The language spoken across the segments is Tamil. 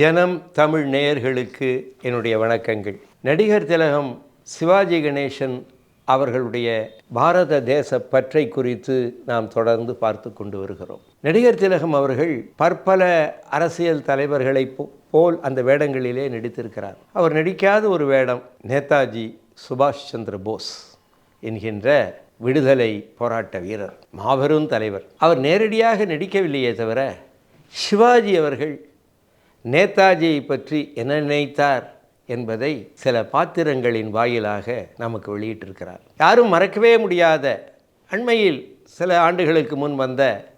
ஜனம் தமிழ் நேயர்களுக்கு என்னுடைய வணக்கங்கள். நடிகர் திலகம் சிவாஜி கணேசன் அவர்களுடைய பாரத தேச பற்றை குறித்து நாம் தொடர்ந்து பார்த்து கொண்டு வருகிறோம். நடிகர் திலகம் அவர்கள் பற்பல அரசியல் தலைவர்களை போ- போல் அந்த வேடங்களிலே நடித்திருக்கிறார். அவர் நடிக்காத ஒரு வேடம் நேதாஜி சுபாஷ் சந்திர போஸ் என்கின்ற விடுதலை போராட்ட வீரர் மாபெரும் தலைவர். அவர் நேரடியாக நடிக்கவில்லையே தவிர சிவாஜி அவர்கள் நேதாஜியை பற்றி என்ன நினைத்தார் என்பதை சில பாத்திரங்களின் வாயிலாக நமக்கு வெளியிட்டிருக்கிறார். யாரும் மறக்கவே முடியாத அண்மையில் சில ஆண்டுகளுக்கு முன் வந்த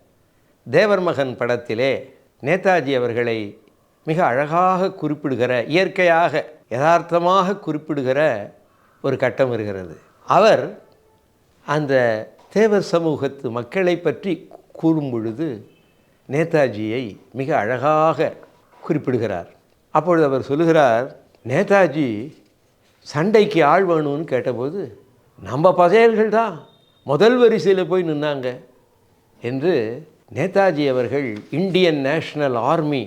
தேவர் மகன் படத்திலே நேதாஜி அவர்களை மிக அழகாக குறிப்பிடுகிற இயற்கையாக யதார்த்தமாக குறிப்பிடுகிற ஒரு கட்டம் வருகிறது. அவர் அந்த தேவர் சமூகத்து மக்களை பற்றி கூறும் பொழுது நேதாஜியை மிக அழகாக குறிப்பிடுகிறார். அப்பொழுது அவர் சொல்லுகிறார் நேதாஜி சண்டைக்கு ஆள் வேணும்னு கேட்டபோது நம்ம பதையல்கள் தான் முதல் வரிசையில் போய் நின்னாங்க என்று நேதாஜி அவர்கள் இந்தியன் நேஷனல் ஆர்மி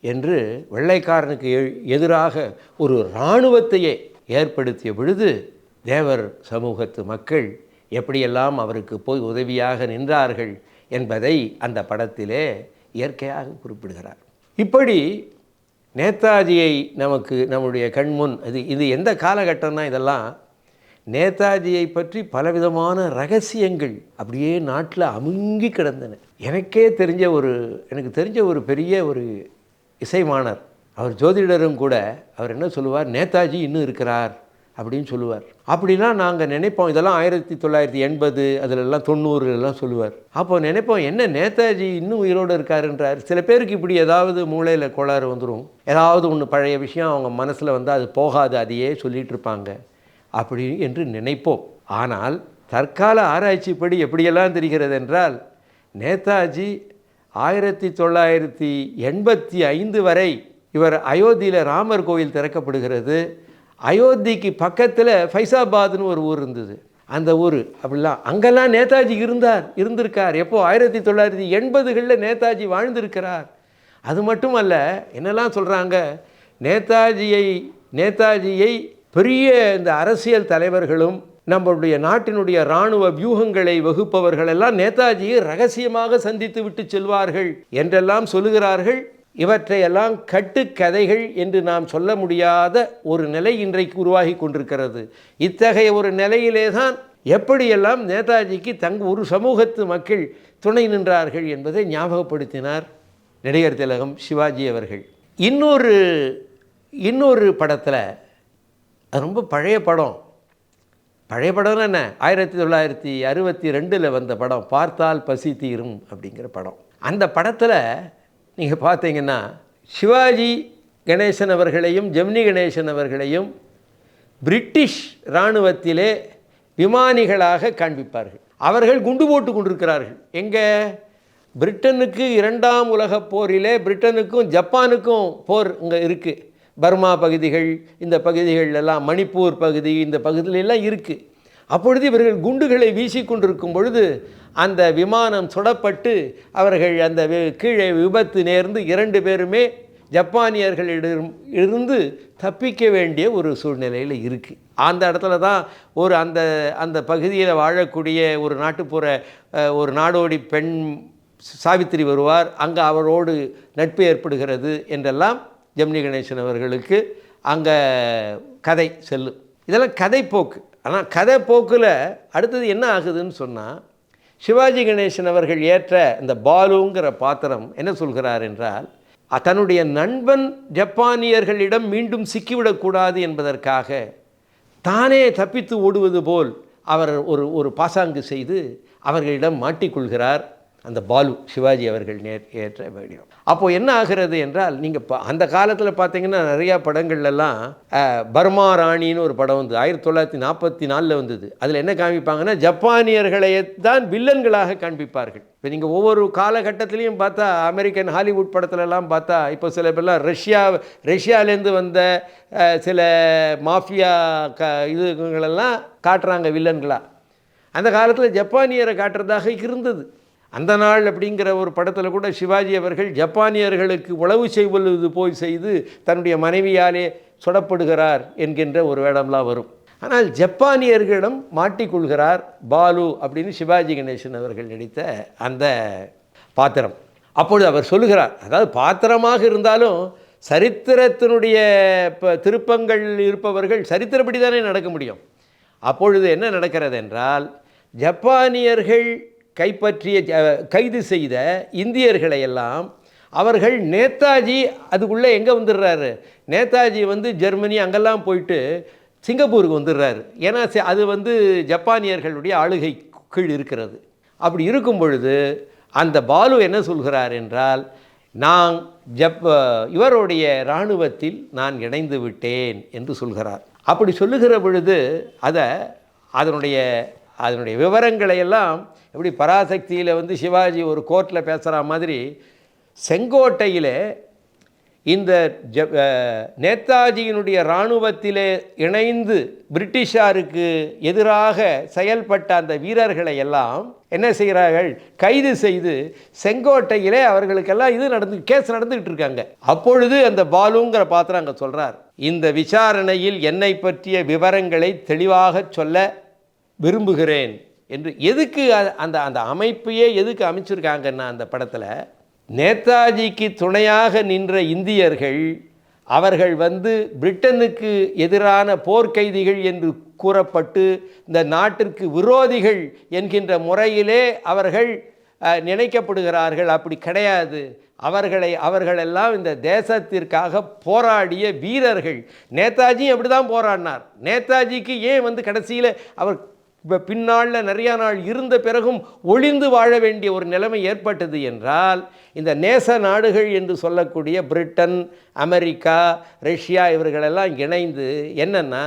என்று வெள்ளைக்காரனுக்கு எ- எதிராக ஒரு இராணுவத்தையே ஏற்படுத்திய பொழுது தேவர் சமூகத்து மக்கள் எப்படியெல்லாம் அவருக்கு போய் உதவியாக நின்றார்கள் என்பதை அந்த படத்திலே இயற்கையாக குறிப்பிடுகிறார். இப்படி நேதாஜியை நமக்கு நம்முடைய கண்முன் அது இது எந்த காலகட்டம்னா இதெல்லாம் நேதாஜியை பற்றி பலவிதமான ரகசியங்கள் அப்படியே நாட்டில் அமுங்கி கிடந்தன. எனக்கே தெரிஞ்ச ஒரு எனக்கு தெரிஞ்ச ஒரு பெரிய ஒரு இசைமானர் அவர் ஜோதிடரும் கூட அவர் என்ன சொல்லுவார்? நேதாஜி இன்னும் இருக்கிறார். அப்படின்னு சொல்லுவார். அப்படின்னா நாங்கள் நினைப்போம் இதெல்லாம் ஆயிரத்தி தொள்ளாயிரத்தி எண்பது அதிலெல்லாம் தொண்ணூறுலாம் சொல்லுவார். அப்போ நினைப்போம் என்ன நேதாஜி இன்னும் உயிரோடு இருக்காருன்றார். சில பேருக்கு இப்படி ஏதாவது மூளையில் கோளாறு வந்துடும் ஏதாவது ஒன்று பழைய விஷயம் அவங்க மனசில் வந்து அது போகாது அதையே சொல்லிகிட்டு இருப்பாங்க. அப்படி என்று நினைப்போம். ஆனால் தற்கால ஆராய்ச்சிப்படி எப்படியெல்லாம் தெரிகிறது என்றால் நேதாஜி ஆயிரத்தி தொள்ளாயிரத்தி எண்பத்தி ஐந்து வரை இவர் அயோத்தியில் ராமர் கோயில் திறக்கப்படுகிறது. அயோத்திக்கு பக்கத்தில் ஃபைசாபாத்னு ஒரு ஊர் இருந்தது. அந்த ஊர் அப்படிலாம். அங்கெல்லாம் நேதாஜி இருந்தார் இருந்திருக்கார். எப்போ? ஆயிரத்தி தொள்ளாயிரத்தி எண்பதுகளில் நேதாஜி வாழ்ந்திருக்கிறார். அது மட்டுமல்ல என்னெல்லாம் சொல்கிறாங்க நேதாஜியை நேதாஜியை பெரிய இந்த அரசியல் தலைவர்களும் நம்மளுடைய நாட்டினுடைய இராணுவ வியூகங்களை வகுப்பவர்கள் எல்லாம் நேதாஜியை ரகசியமாக சந்தித்து விட்டு செல்வார்கள் என்றெல்லாம் சொல்லுகிறார்கள். இவற்றையெல்லாம் கட்டுக்கதைகள் என்று நாம் சொல்ல முடியாத ஒரு நிலை இன்றைக்கு உருவாகி கொண்டிருக்கிறது. இத்தகைய ஒரு நிலையிலே தான் எப்படியெல்லாம் நேதாஜிக்கு தங் ஒரு சமூகத்து மக்கள் துணை நின்றார்கள் என்பதை ஞாபகப்படுத்தினார் நடிகர் திலகம் சிவாஜி அவர்கள். இன்னொரு இன்னொரு படத்தில் அது ரொம்ப பழைய படம். பழைய படம் என்ன? ஆயிரத்தி தொள்ளாயிரத்தி அறுபத்தி ரெண்டில் வந்த படம் பார்த்தால் பசி தீரும் அப்படிங்கிற படம். அந்த படத்தில் நீங்கள் பார்த்தீங்கன்னா சிவாஜி கணேசன் அவர்களையும் ஜெமினி கணேசன் அவர்களையும் பிரிட்டிஷ் இராணுவத்திலே விமானிகளாக காண்பிப்பார்கள். அவர்கள் குண்டு போட்டு கொண்டிருக்கிறார்கள். எங்கே? பிரிட்டனுக்கு இரண்டாம் உலகப் போரிலே பிரிட்டனுக்கும் ஜப்பானுக்கும் போர் இங்கே இருக்குது பர்மா பகுதிகள் இந்த பகுதிகள் எல்லாம் மணிப்பூர் பகுதி இந்த பகுதியிலெல்லாம் இருக்குது அப்பொழுது இவர்கள் குண்டுகளை வீசி கொண்டிருக்கும் பொழுது அந்த விமானம் சுடப்பட்டு அவர்கள் அந்த கீழே விபத்து நேர்ந்து இரண்டு பேருமே ஜப்பானியர்களிடம் இருந்து தப்பிக்க வேண்டிய ஒரு சூழ்நிலையில் இருக்குது அந்த இடத்துல தான் ஒரு அந்த அந்த பகுதியில் வாழக்கூடிய ஒரு நாட்டுப்புற ஒரு நாடோடி பெண் சாவித்திரி வருவார். அங்கே அவரோடு நட்பு ஏற்படுகிறது என்றெல்லாம் ஜெமினி கணேசன் அவர்களுக்கு அங்கே கதை செல்லும். இதெல்லாம் கதைப்போக்கு. ஆனால் கதை போக்கில் அடுத்தது என்ன ஆகுதுன்னு சொன்னால் சிவாஜி கணேசன் அவர்கள் ஏற்ற இந்த பாலுங்கிற பாத்திரம் என்ன சொல்கிறார் என்றால் தன்னுடைய நண்பன் ஜப்பானியர்களிடம் மீண்டும் சிக்கிவிடக்கூடாது என்பதற்காக தானே தப்பித்து ஓடுவது போல் அவர் ஒரு ஒரு பாசாங்கு செய்து அவர்களிடம் மாட்டிக்கொள்கிறார். அந்த பாலு சிவாஜி அவர்கள் நே ஏற்ற வடிவம் அப்போது என்ன ஆகிறது என்றால் நீங்கள் பா அந்த காலத்தில் பார்த்தீங்கன்னா நிறையா படங்கள்லாம் பர்மா ராணின்னு ஒரு படம் வந்து ஆயிரத்தி தொள்ளாயிரத்தி நாற்பத்தி நாலில் வந்தது. அதில் என்ன காமிப்பாங்கன்னா ஜப்பானியர்களை தான் வில்லன்களாக காண்பிப்பார்கள். இப்போ நீங்கள் ஒவ்வொரு காலகட்டத்திலையும் பார்த்தா அமெரிக்கன் ஹாலிவுட் படத்துலலாம் பார்த்தா இப்போ சில பேர்லாம் ரஷ்யா ரஷ்யாலேருந்து வந்த சில மாஃபியா க இதுங்களெல்லாம் காட்டுறாங்க வில்லன்களாக அந்த காலத்தில் ஜப்பானியரை காட்டுறதாக இருந்தது. அந்த நாள் அப்படிங்கிற ஒரு படத்தில் கூட சிவாஜி அவர்கள் ஜப்பானியர்களுக்கு உளவு செய்வது போய் செய்து தன்னுடைய மனைவியாலே சுடப்படுகிறார் என்கின்ற ஒரு வேடம்லாம் வரும். ஆனால் ஜப்பானியர்களிடம் மாட்டிக்கொள்கிறார் பாலு அப்படின்னு சிவாஜி கணேசன் அவர்கள் நடித்த அந்த பாத்திரம். அப்பொழுது அவர் சொல்லுகிறார் அதாவது பாத்திரமாக இருந்தாலும் சரித்திரத்தினுடைய இப்போ திருப்பங்கள் இருப்பவர்கள் சரித்திரப்படி தானே நடக்க முடியும். அப்பொழுது என்ன நடக்கிறது என்றால் ஜப்பானியர்கள் கைப்பற்றிய ஜ- கைது செய்த இந்தியர்களை எல்லாம் அவர்கள் நேதாஜி அதுக்குள்ளே எங்கே வந்துடுறாரு? நேதாஜி வந்து ஜெர்மனி அங்கெல்லாம் போயிட்டு சிங்கப்பூருக்கு வந்துடுறாரு. ஏன்னா அது வந்து ஜப்பானியர்களுடைய ஆளுகை கீழ் இருக்கிறது. அப்படி இருக்கும் பொழுது அந்த பாலு என்ன சொல்கிறார் என்றால் நான் ஜப் இவருடைய இராணுவத்தில் நான் இணைந்து விட்டேன் என்று சொல்கிறார். அப்படி சொல்லுகிற பொழுது அதை அதனுடைய அதனுடைய விவரங்களை எல்லாம் எப்படி பராசக்தியில் வந்து சிவாஜி ஒரு கோர்ட்டில் பேசுகிற மாதிரி செங்கோட்டையிலே இந்த ஜ நேதாஜியினுடைய இராணுவத்திலே இணைந்து பிரிட்டிஷாருக்கு எதிராக செயல்பட்ட அந்த வீரர்களை எல்லாம் என்ன செய்கிறார்கள்? கைது செய்து செங்கோட்டையிலே அவர்களுக்கெல்லாம் இது நடந்து கேஸ் நடந்துகிட்டு இருக்காங்க. அப்பொழுது அந்த பாலுங்கிற பாத்திரம் அங்கே சொல்கிறார் இந்த விசாரணையில் என்னை பற்றிய விவரங்களை தெளிவாக சொல்ல விரும்புகிறேன் என்று எதுக்கு அந்த அந்த அமைப்பையே எதுக்கு அமைச்சிருக்காங்கன்னா அந்த படத்தில் நேதாஜிக்கு துணையாக நின்ற இந்தியர்கள் அவர்கள் வந்து பிரிட்டனுக்கு எதிரான போர்க்கைதிகள் என்று கூறப்பட்டு இந்த நாட்டிற்கு விரோதிகள் என்கின்ற முறையிலே அவர்கள் நினைக்கப்படுகிறார்கள். அப்படி கிடையாது. அவர்களை அவர்களெல்லாம் இந்த தேசத்திற்காக போராடிய வீரர்கள். நேதாஜி அப்படி தான் போராடினார். நேதாஜிக்கு ஏன் வந்து கடைசியில் அவர் இப்போ பின்னாளில் நிறையா நாள் இருந்த பிறகும் ஒளிந்து வாழ வேண்டிய ஒரு நிலைமை ஏற்பட்டது என்றால் இந்த நேச நாடுகள் என்று சொல்லக்கூடிய பிரிட்டன் அமெரிக்கா ரஷ்யா இவர்களெல்லாம் இணைந்து என்னென்னா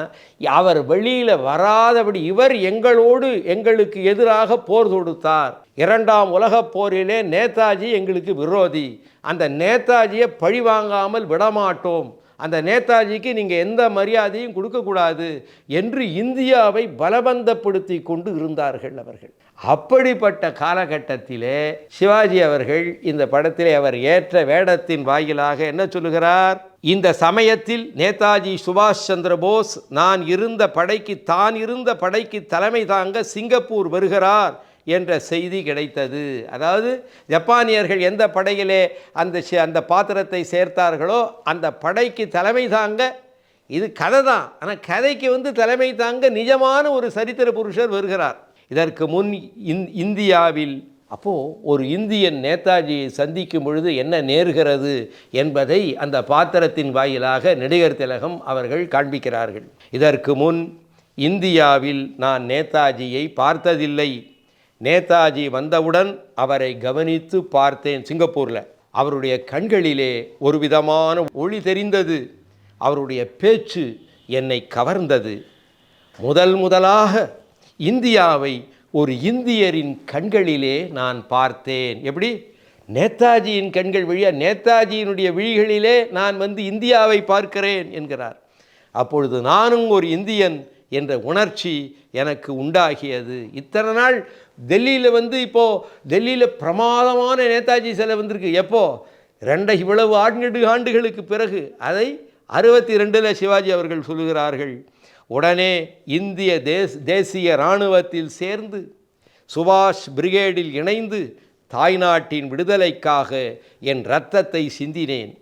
அவர் வெளியில் வராதபடி இவர் எங்களோடு எங்களுக்கு எதிராக போர் தொடுத்தார். இரண்டாம் உலகப் போரிலே நேதாஜி எங்களுக்கு விரோதி. அந்த நேதாஜியை பழிவாங்காமல் விடமாட்டோம். அந்த நேதாஜிக்கு நீங்கள் எந்த மரியாதையும் கொடுக்கக்கூடாது என்று இந்தியாவை பலவந்தப்படுத்தி கொண்டு இருந்தார்கள் அவர்கள். அப்படிப்பட்ட காலகட்டத்திலே சிவாஜி அவர்கள் இந்த படத்திலே அவர் ஏற்ற வேடத்தின் வாயிலாக என்ன சொல்லுகிறார்? இந்த சமயத்தில் நேதாஜி சுபாஷ் சந்திர போஸ் நான் இருந்த படைக்கு தான் இருந்த படைக்கு தலைமை தாங்க சிங்கப்பூர் வருகிறார். என்ற செய்தி கிடைத்தது. அதாவது ஜப்பானியர்கள் எந்த படையிலே அந்த அந்த பாத்திரத்தை சேர்த்தார்களோ அந்த படைக்கு தலைமை தாங்க இது கதை தான். ஆனால் கதைக்கு வந்து தலைமை தாங்க நிஜமான ஒரு சரித்திர புருஷர் வருகிறார். இதற்கு முன் இந் இந்தியாவில் அப்போது ஒரு இந்தியன் நேதாஜியை சந்திக்கும் பொழுது என்ன நேர்கிறது என்பதை அந்த பாத்திரத்தின் வாயிலாக நடிகர் திலகம் அவர்கள் காண்பிக்கிறார்கள். இதற்கு முன் இந்தியாவில் நான் நேதாஜியை பார்த்ததில்லை. நேதாஜி வந்தவுடன் அவரை கவனித்து பார்த்தேன் சிங்கப்பூரில். அவருடைய கண்களிலே ஒரு விதமான ஒளி தெரிந்தது. அவருடைய பேச்சு என்னை கவர்ந்தது. முதல் முதலாக இந்தியாவை ஒரு இந்தியரின் கண்களிலே நான் பார்த்தேன். எப்படி? நேதாஜியின் கண்கள் வழியாக நேதாஜியினுடைய விழிகளிலே நான் வந்து இந்தியாவை பார்க்கிறேன் என்கிறார். அப்பொழுது நானும் ஒரு இந்தியன் என்ற உணர்ச்சி எனக்கு உண்டாகியது. இத்தனை நாள் டெல்லியில் வந்து இப்போது டெல்லியில் பிரமாதமான நேதாஜி சிலை வந்திருக்கு. எப்போ? ரெண்ட இவ்வளவு ஆண்டு ஆண்டுகளுக்கு பிறகு. அதை அறுபத்தி ரெண்டில் சிவாஜி அவர்கள் சொல்லுகிறார்கள். உடனே இந்திய தேஸ் தேசிய இராணுவத்தில் சேர்ந்து சுபாஷ் பிரிகேடில் இணைந்து தாய்நாட்டின் விடுதலைக்காக என் இரத்தத்தை சிந்தினேன்.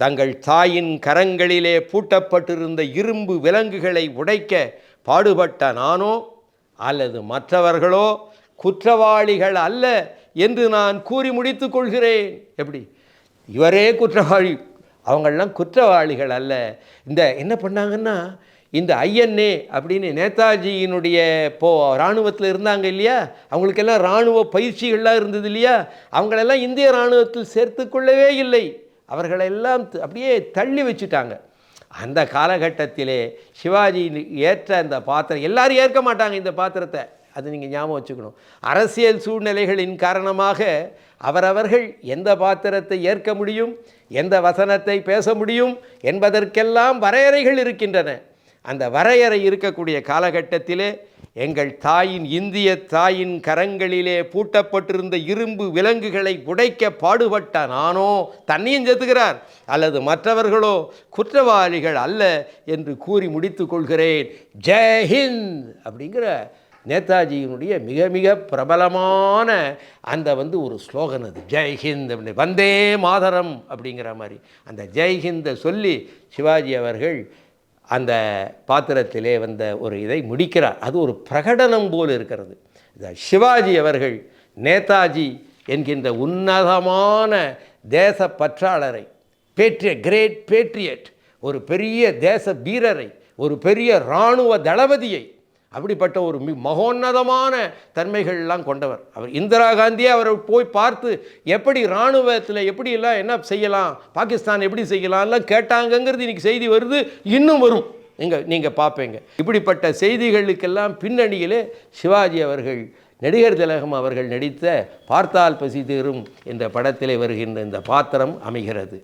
தங்கள் தாயின் கரங்களிலே பூட்டப்பட்டிருந்த இரும்பு விலங்குகளை உடைக்க பாடுபட்ட நானோ அல்லது மற்றவர்களோ குற்றவாளிகள் அல்ல என்று நான் கூறி முடித்து கொள்கிறேன். எப்படி? இவரே குற்றவாளி. அவங்கெல்லாம் குற்றவாளிகள் அல்ல. இந்த என்ன பண்ணாங்கன்னா இந்த ஐஎன்ஏ அப்படின்னு நேதாஜியினுடைய இப்போ இராணுவத்தில் இருந்தாங்க இல்லையா? அவங்களுக்கெல்லாம் இராணுவ பயிற்சிகள்லாம் இருந்தது இல்லையா? அவங்களெல்லாம் இந்திய இராணுவத்தில் சேர்த்து கொள்ளவே இல்லை. அவர்களெல்லாம் த- அப்படியே தள்ளி வச்சுட்டாங்க. அந்த காலகட்டத்திலே சிவாஜி ஏற்ற அந்த பாத்திரம் எல்லாரும் ஏற்க மாட்டாங்க இந்த பாத்திரத்தை. அது நீங்கள் ஞாபகம் வச்சுக்கணும். அரசியல் சூழ்நிலைகளின் காரணமாக அவரவர்கள் எந்த பாத்திரத்தை ஏற்க முடியும் எந்த வசனத்தை பேச முடியும் என்பதற்கெல்லாம் வரையறைகள் இருக்கின்றன. அந்த வரையறை இருக்கக்கூடிய காலகட்டத்திலே எங்கள் தாயின் இந்திய தாயின் கரங்களிலே பூட்டப்பட்டிருந்த இரும்பு விலங்குகளை உடைக்க பாடுபட்ட நானோ தன்னையும் செத்துக்கிறார் அல்லது மற்றவர்களோ குற்றவாளிகள் அல்ல என்று கூறி முடித்து கொள்கிறேன். ஜெய்ஹிந்த் அப்படிங்கிற நேதாஜியினுடைய மிக மிக பிரபலமான அந்த வந்து ஒரு ஸ்லோகன் அது. ஜெய்ஹிந்த் அப்படின்னு வந்தே மாதரம் அப்படிங்கிற மாதிரி. அந்த ஜெய்ஹிந்தை சொல்லி சிவாஜி அவர்கள் பாத்திரத்திலே வந்த ஒரு இதை முடிக்கிறார். அது ஒரு பிரகடனம் போல் இருக்கிறது. சிவாஜி அவர்கள் நேதாஜி என்கின்ற உன்னதமான தேச பற்றாளரை பேட்ரிய கிரேட் பேட்ரியட் ஒரு பெரிய தேச வீரரை ஒரு பெரிய இராணுவ தளபதியை அப்படிப்பட்ட ஒரு மி மகோன்னதமான தன்மைகள்லாம் கொண்டவர். அவர் இந்திரா காந்தியே அவரை போய் பார்த்து எப்படி இராணுவத்தில் எப்படி எல்லாம் என்ன செய்யலாம் பாகிஸ்தான் எப்படி செய்யலாம் எல்லாம் கேட்டாங்கங்கிறது இன்றைக்கி செய்தி வருது இன்னும் வரும். நீங்கள் நீங்கள் பார்ப்பீங்க இப்படிப்பட்ட செய்திகளுக்கெல்லாம் பின்னணியிலே சிவாஜி அவர்கள் நடிகர் திலகம் அவர்கள் நடித்த பார்த்தால் பசி தீரும் என்ற படத்திலே வருகின்ற இந்த பாத்திரம் அமைகிறது.